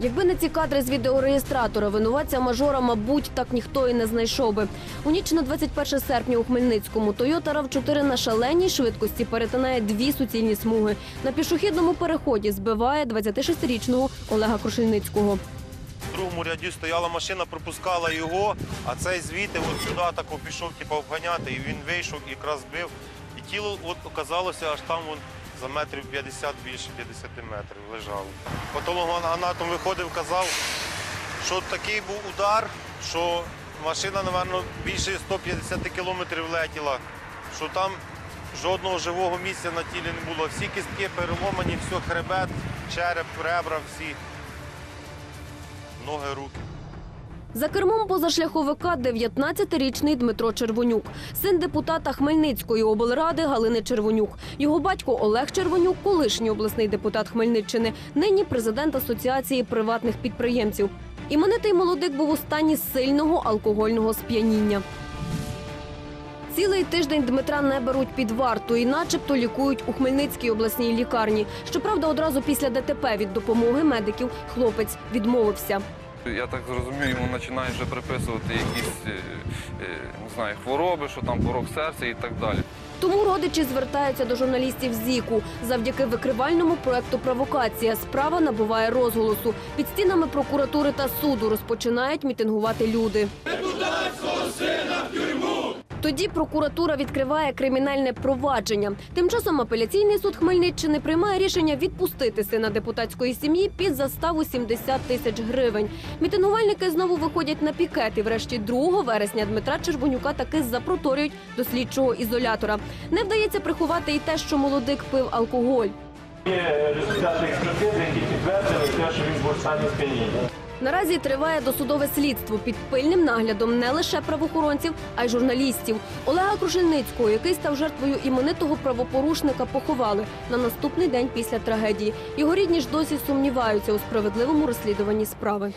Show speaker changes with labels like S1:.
S1: Якби не ці кадри з відеореєстратора, винуватця мажора, мабуть, так ніхто і не знайшов би. У ніч на 21 серпня у Хмельницькому Toyota RAV4 на шаленій швидкості перетинає дві суцільні смуги. На пішохідному переході збиває 26-річного Олега Крушельницького.
S2: В другому ряді стояла машина, пропускала його, а цей звідти от сюди тако пішов, типу, обганяти, і він вийшов і якраз збив. І тіло от оказалося аж там вон, за метрів 50, більше 50 метрів лежало. Патологоанатом виходив, казав, що такий був удар, що машина, напевно, більше 150 кілометрів летіла, що там жодного живого місця на тілі не було. Всі кістки переломані, все, хребет, череп, ребра всі ноги, руки.
S1: За кермом позашляховика 19-річний Дмитро Червонюк, син депутата Хмельницької облради Галини Червонюк. Його батько Олег Червонюк, колишній обласний депутат Хмельниччини, нині президент Асоціації приватних підприємців. Іменитий молодик був у стані сильного алкогольного сп'яніння. Цілий тиждень Дмитра не беруть під варту і начебто лікують у Хмельницькій обласній лікарні. Щоправда, одразу після ДТП від допомоги медиків хлопець відмовився.
S3: Я так зрозумію, йому починають вже приписувати якісь е, е, не знаю, хвороби, що там порог серця і так далі.
S1: Тому родичі звертаються до журналістів ЗІКу. Завдяки викривальному проекту Провокація справа набуває розголосу. Під стінами прокуратури та суду розпочинають мітингувати люди. Тоді прокуратура відкриває кримінальне провадження. Тим часом апеляційний суд Хмельниччини приймає рішення відпустити сина депутатської сім'ї під заставу 70 тисяч гривень. Мітингувальники знову виходять на пікет і врешті 2 вересня Дмитра Червонюка таки запроторюють до слідчого ізолятора. Не вдається приховати і те, що молодик пив алкоголь.
S4: Є результати експертизи, які підтвердили те, що він був в.
S1: Наразі триває досудове слідство під пильним наглядом не лише правоохоронців, а й журналістів. Олега Крушельницького, який став жертвою іменитого правопорушника, поховали на наступний день після трагедії. Його рідні ж досі сумніваються у справедливому розслідуванні справи.